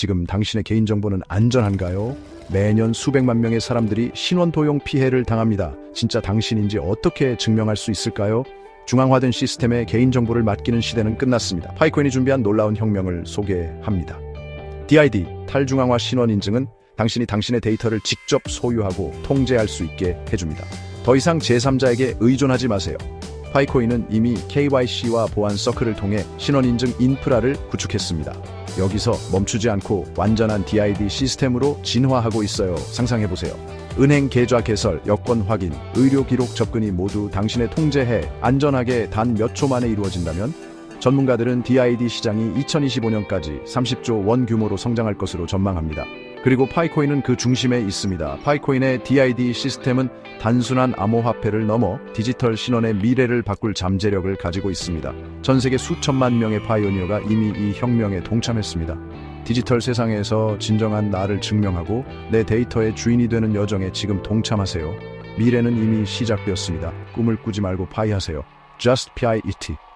지금 당신의 개인정보는 안전한가요? 매년 수백만 명의 사람들이 신원 도용 피해를 당합니다. 진짜 당신인지 어떻게 증명할 수 있을까요? 중앙화된 시스템에 개인정보를 맡기는 시대는 끝났습니다. 파이코인이 준비한 놀라운 혁명을 소개합니다. DID, 탈중앙화 신원 인증은 당신이 당신의 데이터를 직접 소유하고 통제할 수 있게 해줍니다. 더 이상 제3자에게 의존하지 마세요. 파이코인은 이미 KYC와 보안 서클을 통해 신원 인증 인프라를 구축했습니다. 여기서 멈추지 않고 완전한 DID 시스템으로 진화하고 있어요. 상상해 보세요. 은행 계좌 개설, 여권 확인, 의료 기록 접근이 모두 당신의 통제해 안전하게 단 몇 초 만에 이루어진다면 전문가들은 DID 시장이 2025년까지 30조 원 규모로 성장할 것으로 전망합니다. 그리고 파이코인은 그 중심에 있습니다. 파이코인의 DID 시스템은 단순한 암호화폐를 넘어 디지털 신원의 미래를 바꿀 잠재력을 가지고 있습니다. 전 세계 수천만 명의 파이오니어가 이미 이 혁명에 동참했습니다. 디지털 세상에서 진정한 나를 증명하고 내 데이터의 주인이 되는 여정에 지금 동참하세요. 미래는 이미 시작되었습니다. 꿈을 꾸지 말고 파이하세요. Just PI ET.